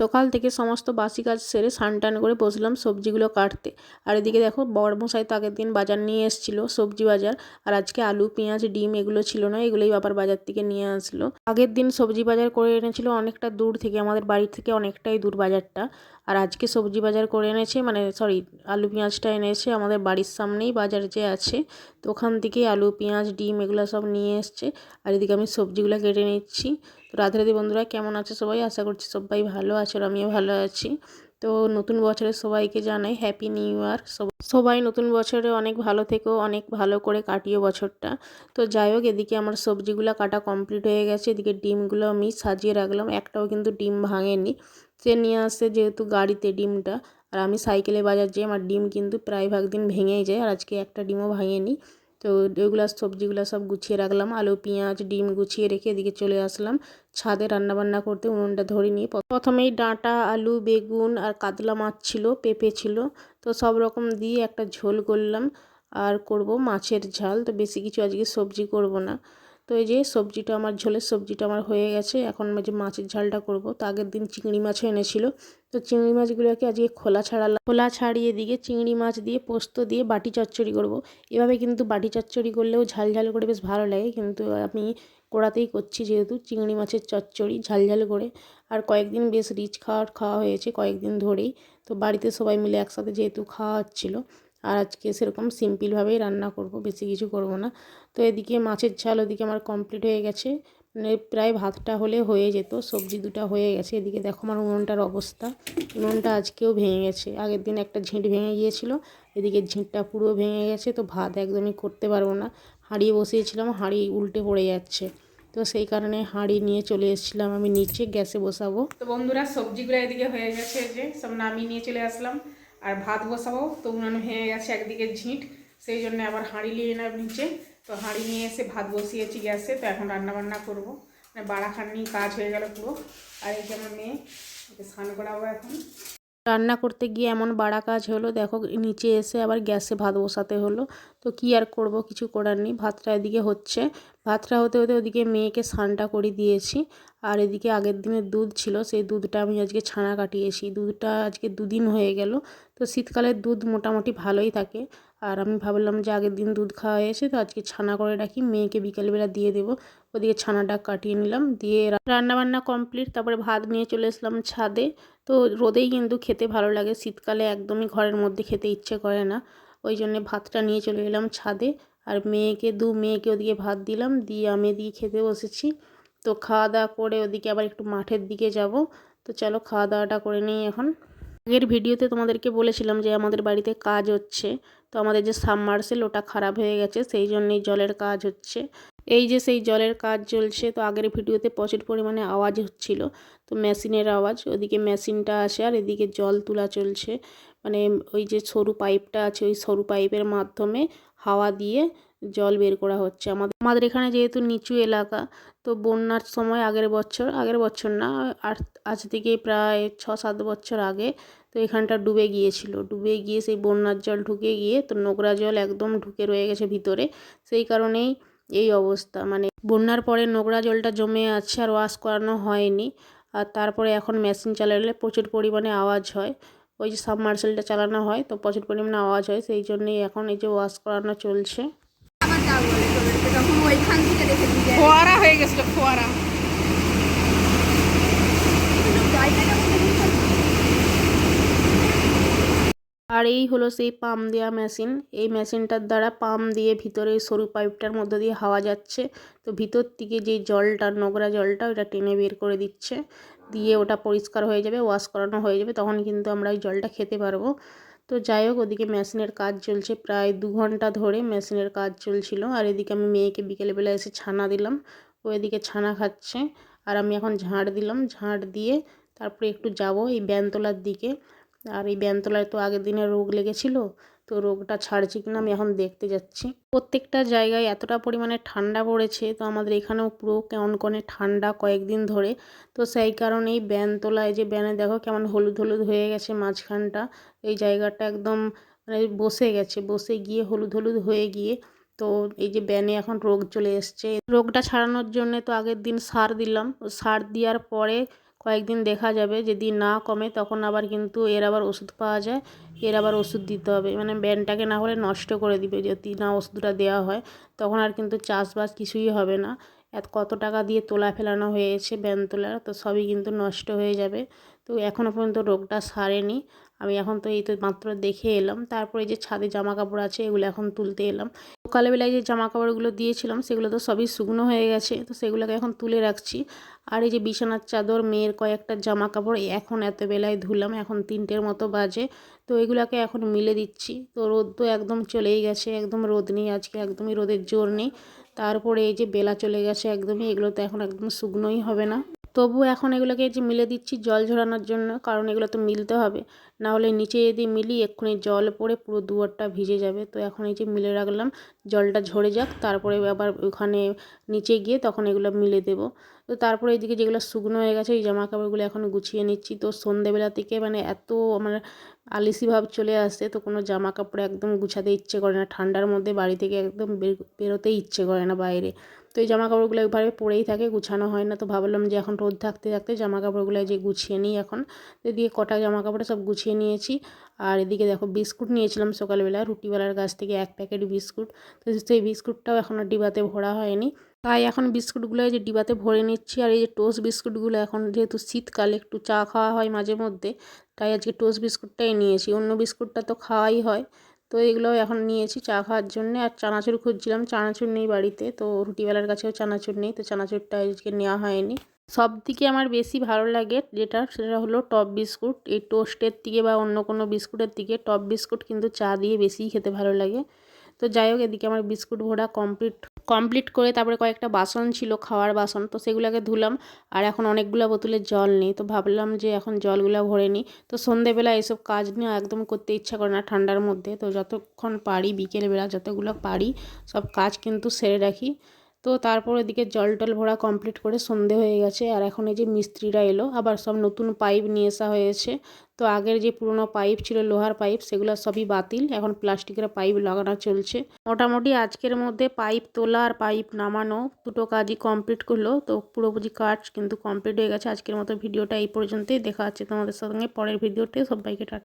সকাল থেকে সমস্ত বাসি কাজ সেরে স্নান টান করে বসলাম সবজিগুলো কাটতে। আর এদিকে দেখো বড়মশাই তো আগের দিন বাজার নিয়ে এসেছিল, সবজি বাজার। আর আজকে আলু, পেঁয়াজ, ডিম এগুলো ছিল না, এগুলোই আবার বাজার থেকে নিয়ে আসলো। আগের দিন সবজি বাজার করে এনেছিল অনেকটা দূর থেকে, আমাদের বাড়ি থেকে অনেকটাই দূর বাজারটা। আর আজকে সবজি বাজার করে এনেছে মানে সরি, আলু, পেঁয়াজটা এনেছে আমাদের বাড়ির সামনেই বাজার যে আছে। তো ওখান থেকেই আলু, পেঁয়াজ, ডিম এগুলো সব নিয়ে এসছে। আর এদিকে আমি সবজিগুলো কেটে নিচ্ছি। তো রাধে রাধে বন্ধুরা, কেমন আছে সবাই? আশা করছি সবাই ভালো আছে আমিও ভালো আছি। তো নতুন বছরে সবাইকে জানাই হ্যাপি নিউ ইয়ার সবাই নতুন বছরে অনেক ভালো থেকো, অনেক ভালো করে কাটিও বছরটা। তো যাই হোক, এদিকে আমার সবজিগুলো কাটা কমপ্লিট হয়ে গেছে। এদিকে ডিমগুলো আমি সাজিয়ে রাখলাম। একটাও কিন্তু ডিম ভাঙেনি। সে নিয়ে আসছে যেহেতু গাড়িতে ডিমটা। আর আমি সাইকেলে বাজার যাই, আমার ডিম কিন্তু প্রায় ভাগ দিন ভেঙেই যায়। আর আজকে একটা ডিমও ভাঙেনি। তো ওইগুলো সবজিগুলো সব গুছিয়ে রাখলাম। আলু, পেঁয়াজ, ডিম গুছিয়ে রেখে এদিকে চলে আসলাম। ছাদে রান্না বান্না করতে উনুনটা ধরে নিয়ে প্রথমেই ডাঁটা, আলু, বেগুন আর কাতলা মাছ ছিল, পেঁপে ছিল। তো সব রকম দিয়ে একটা ঝোল করলাম। আর করব মাছের ঝাল। তো বেশি কিছু আজকে সবজি করব না। তো এই যে সবজিটা আমার, ঝোলের সবজিটা আমার হয়ে গেছে। এখন যে মাছের ঝালটা করব, তো আগের দিন চিংড়ি মাছও এনেছিল। তো চিংড়ি মাছগুলোকে আজকে খোলা ছাড়ালাম খোলা ছাড়িয়ে দিকে চিংড়ি মাছ দিয়ে, পোস্ত দিয়ে বাটি চচ্চড়ি করব। এভাবে কিন্তু বাটি চচ্চড়ি করলেও ঝাল ঝাল করে বেশ ভালো লাগে। কিন্তু আমি কড়াতেই করছি যেহেতু চিংড়ি মাছের চচ্চড়ি, ঝাল ঝাল করে। আর কয়েকদিন বেশ রিচ খাওয়ার, খাওয়া হয়েছে কয়েকদিন ধরেই। তো বাড়িতে সবাই মিলে একসাথে যেহেতু খাওয়া হচ্ছিল আর আজকে সেরকম সিম্পলভাবেই রান্না করব, বেশি কিছু করব না। তো এদিকে মাছের ঝাল ওদিকে আমার কমপ্লিট হয়ে গেছে। মানে প্রায় ভাতটা হলে হয়ে যেত, সবজি দুটা হয়ে গেছে। এদিকে দেখো আমার উনুনটার অবস্থা। উনুনটা আজকেও ভেঙে গেছে। আগের দিন একটা ঝিঁট ভেঙে গিয়েছিল, এদিকে ঝিঁটটা পুরো ভেঙে গেছে। তো ভাত একদমই করতে পারব না। হাঁড়ি বসিয়েছিলাম, হাঁড়ি উল্টে পড়ে যাচ্ছে। তো সেই কারণে হাঁড়ি নিয়ে চলে এসেছিলাম আমি নিচে, গ্যাসে বসাবো। তো বন্ধুরা, সবজিগুলো এদিকে হয়ে গেছে যে সব নামিয়ে নিয়ে চলে আসলাম। আর ভাত বসাবো। তো উনানো হয়ে গেছে একদিকে ঝিঁট, সেই জন্য আবার হাঁড়ি নিয়ে নেব নিচে। তো হাঁড়ি নিয়ে এসে ভাত বসিয়েছি গ্যাসে, তো এখন রান্না বান্না করব। মানে বাড়াখানি কাজ হয়ে গেল পুরো। আর এই যে মেয়ে, ওকে স্নান করাবো এখন। রান্না করতে গিয়ে এমন বাড়া কাজ হলো, দেখো নিচে এসে আবার গ্যাসে ভাত বসাতে হলো। তো কি আর করব, কিছু করার নেই। ভাতটা এদিকে হচ্ছে। ভাতটা হতে হতে ওদিকে মেয়েকে স্নানটা করে দিয়েছি। আর এদিকে আগের দিনের দুধ ছিল, সেই দুধটা আমি আজকে ছানা কাটিয়েছি। দুধটা আজকে দুদিন হয়ে গেল। তো শীতকালের দুধ মোটামুটি ভালোই থাকে। আর আমি ভাবলাম যে আগের দিন দুধ খাওয়া হয়েছে তো আজকে ছানা করে রাখি, মেয়েকে বিকেলবেলা দিয়ে দেবো। ওদিকে ছানাটা কাটিয়ে নিলাম, দিয়ে রান্নাবান্না কমপ্লিট তারপরে ভাত নিয়ে চলে এসলাম ছাদে। তো রোদেই কিন্তু খেতে ভালো লাগে, শীতকালে একদমই ঘরের মধ্যে খেতে ইচ্ছে করে না। ওই জন্যে ভাতটা নিয়ে চলে এলাম ছাদে, আর মেয়েকে, দু মেয়েকে ওদিকে ভাত দিলাম, দিয়ে আমি এদিকে খেতে বসেছি। তো খাওয়া দাওয়া করে ওদিকে আবার একটু মাঠের দিকে যাব। তো চলো খাওয়া দাওয়াটা করে নিই এখন। আগের ভিডিওতে তোমাদেরকে বলেছিলাম যে আমাদের বাড়িতে কাজ হচ্ছে। তো আমাদের যে সাবমার্সেল ওটা খারাপ হয়ে গেছে, সেই জন্যই জলের কাজ হচ্ছে। এই যে সেই জলের কাজ চলছে, তো আগের ভিডিওতে প্রচুর পরিমাণে আওয়াজ হচ্ছিল। তো মেশিনের আওয়াজ, ওদিকে মেশিনটা আসে আর এদিকে জল তোলা চলছে। মানে ওই যে সরু পাইপটা আছে, ওই সরু পাইপের মাধ্যমে হাওয়া দিয়ে জল বের করা হচ্ছে। আমাদের আমাদের এখানে যেহেতু নিচু এলাকা, তো বন্যার সময় আগের বছর আগের বছর না, আর আজ থেকে প্রায় ছ সাত বছর আগে তো এখানটা ডুবে গিয়েছিল। ডুবে গিয়ে সেই বন্যার জল ঢুকে গিয়ে তো নোংরা জল একদম ঢুকে রয়ে গেছে ভিতরে। সেই কারণেই এই অবস্থা। মানে বন্যার পরে নোংরা জলটা জমে আছে আর ওয়াশ করানো হয়নি। আর তারপরে এখন মেশিন চালালে প্রচুর পরিমাণে আওয়াজ হয়। ওই যে সাবমার্সেলটা চালানো হয়, তো প্রচুর পরিমাণে আওয়াজ হয়। সেই জন্যই এখন এই যে ওয়াশ করানো চলছে। ফোয়ারা হয়ে গেছিল ফোয়ারা। আর এই হলো সেই পাম্প দেওয়া মেশিন। এই মেশিনটার দ্বারা পাম্প দিয়ে ভিতরে সরু পাইপটার মধ্যে দিয়ে হাওয়া যাচ্ছে। তো ভিতর থেকে যে জলটা নোংরা জলটা ওটা টেনে বের করে দিচ্ছে। দিয়ে ওটা পরিষ্কার হয়ে যাবে ওয়াশ করানো হয়ে যাবে তখন কিন্তু আমরা ওই জলটা খেতে পারব। তো যাই হোক, ওদিকে মেশিনের কাজ চলছে প্রায় দু ঘণ্টা ধরে মেশিনের কাজ চলছিল। আর এদিকে আমি মেয়েকে বিকেলবেলা এসে ছানা দিলাম। ও এদিকে ছানা খাচ্ছে। আর আমি এখন ঝাঁট দিলাম। ঝাঁট দিয়ে তারপরে একটু যাব এই ব্যানতলার দিকে। আর এই ব্যানতলায় তো আগের দিনে রোগ লেগেছিল, তো রোগটা ছাড়ছে কিনা আমি এখন দেখতে যাচ্ছি। প্রত্যেকটা জায়গায় এতটা পরিমাণে ঠান্ডা পড়েছে, তো আমাদের এখানেও পুরো কনে ঠান্ডা কয়েকদিন ধরে। তো সেই কারণেই ব্যানতলায় যে ব্যানে দেখো কেমন হলুদ হলুদ হয়ে গেছে মাঝখানটা, এই জায়গাটা একদম মানে বসে গেছে, বসে গিয়ে হলুদ হলুদ হয়ে গিয়ে, তো এই যে ব্যানে এখন রোগ চলে এসছে। রোগটা ছাড়ানোর জন্য তো আগের দিন সার দিলাম, সার দেওয়ার পরে কয়েকদিন দেখা যাবে, যদি না কমে তখন আবার কিন্তু এর আবার ওষুধ পাওয়া যায়, এর আবার ওষুধ দিতে হবে। মানে ব্যানটাকে না হলে নষ্ট করে দিবে, যদি না ওষুধটা দেওয়া হয়, তখন আর কিন্তু চাষবাস কিছুই হবে না। এত কত টাকা দিয়ে তোলা ফেলানো হয়েছে ব্যান তোলার, তো সবই কিন্তু নষ্ট হয়ে যাবে। তো এখনও পর্যন্ত রোগটা সারেনি। আমি এখন তো এই তো মাত্র দেখে এলাম। তারপরে যে ছাদে জামা কাপড় আছে, এগুলো এখন তুলতে এলাম। সকালবেলায় যে জামা কাপড়গুলো দিয়েছিলাম, সেগুলো তো সবই শুকনো হয়ে গেছে, তো সেগুলোকে এখন তুলে রাখছি। আর এই যে বিছানার চাদর, মেয়ের কয়েকটা জামা কাপড় এখন এত বেলায় ধুলাম, এখন তিনটের মতো বাজে। তো এগুলোকে এখন মিলে দিচ্ছি। তো রোদ তো একদম চলেই গেছে, একদম রোদ নেই আজকে, একদমই রোদের জোর নেই। তারপরে এই যে বেলা চলে গেছে একদমই, এগুলো তো এখন একদম শুকনোই হবে না। তবু এখন এগুলোকে যে মিলে দিচ্ছি জল ঝরানোর জন্য, কারণ এগুলো তো মিলতে হবে। না হলে নিচে যদি মিলি এক্ষুনি জল পড়ে পুরো দুয়ারটা ভিজে যাবে। তো এখন এই যে মিলে রাখলাম, জলটা ঝরে যাক, তারপরে আবার ওখানে নিচে গিয়ে তখন এগুলো মিলে দেবো। তো তারপরে এইদিকে যেগুলো শুকনো হয়ে গেছে, এই জামা কাপড়গুলো এখন গুছিয়ে নিচ্ছি। তো সন্ধেবেলা থেকে মানে এত আমার আলিসি ভাব চলে আসে তো কোনো জামা কাপড় একদম গুছাতে ইচ্ছে করে না। ঠান্ডার মধ্যে বাড়ি থেকে একদম বের- বেরোতেই ইচ্ছে করে না বাইরে। তো এই জামা কাপড়গুলো একবারে পরেই থাকে, গুছানো হয় না। তো ভাবলাম যে এখন রোদ থাকতে থাকতে জামা কাপড়গুলো যে গুছিয়ে নিই এখন এদিকে কটা জামা কাপড় সব গুছিয়ে নিয়েছি। আর এদিকে দেখো বিস্কুট নিয়েছিলাম সকালবেলা, রুটিওয়ালার কাছ থেকে এক প্যাকেট বিস্কুট। তো সেই বিস্কুটটাও এখনও ডিবাতে ভরা হয়নি। তাই এখন বিস্কুটগুলো যে ডিবাতে ভরে নিচ্ছি, আর এই যে টোস্ট বিস্কুটগুলো এখন যেহেতু শীতকালে একটু চা খাওয়া হয় মাঝে মধ্যে, তাই আজকে টোস্ট বিস্কুটটাই নিয়েছি। অন্য বিস্কুটটা তো খাওয়াই হয়। তো এগুলো এখন নিয়েছি চা খাওয়ার জন্য। আর চানাচুর খুঁজছিলাম, চানাচুর নেই বাড়িতে, তো রুটিওয়ালার কাছেও চানাচুর নেই, তো চানাচুরটা আজকে নেওয়া হয়নি। সব থেকে আমার বেশি ভালো লাগে যেটা, সেটা হলো টপ বিস্কুট। এই টোস্টের থেকে বা অন্য কোনো বিস্কুটের থেকে টপ বিস্কুট কিন্তু চা দিয়ে বেশিই খেতে ভালো লাগে। তো যাই হোক, এদিকে আমার বিস্কুট ভরা কমপ্লিট কমপ্লিট করে তারপরে কয়েকটা বাসন ছিল, খাওয়ার বাসন, তো সেগুলোকে ধুলাম। আর এখন অনেকগুলো বোতলে জল নেই, তো ভাবলাম যে এখন জলগুলো ভরে নিই। তো সন্ধেবেলা এসব কাজ নিয়ে একদম করতে ইচ্ছা করে না ঠান্ডার মধ্যে, তো যতক্ষণ পারি বিকেলবেলা যতগুলো পারি সব কাজ কিন্তু সেরে রাখি। তো তারপর এদিকে জল টল ভরা কমপ্লিট করে সন্ধে হয়ে গেছে। আর এখন এই যে মিস্ত্রিরা এলো, আবার সব নতুন পাইপ নিয়ে আসা হয়েছে। তো আগের যে পুরনো পাইপ ছিল, লোহার পাইপ সেগুলো সবই বাতিল। এখন প্লাস্টিকের পাইপ লাগানো চলছে। মোটামুটি আজকের মধ্যে পাইপ তোলা আর পাইপ নামানো দুটো কাজই কমপ্লিট করল। তো পুরোপুরি কাজ কিন্তু কমপ্লিট হয়ে গেছে। আজকের মতো ভিডিওটা এই পর্যন্তই। দেখা হচ্ছে তোমাদের সঙ্গে পরের ভিডিওতে। সবাইকে টাটা।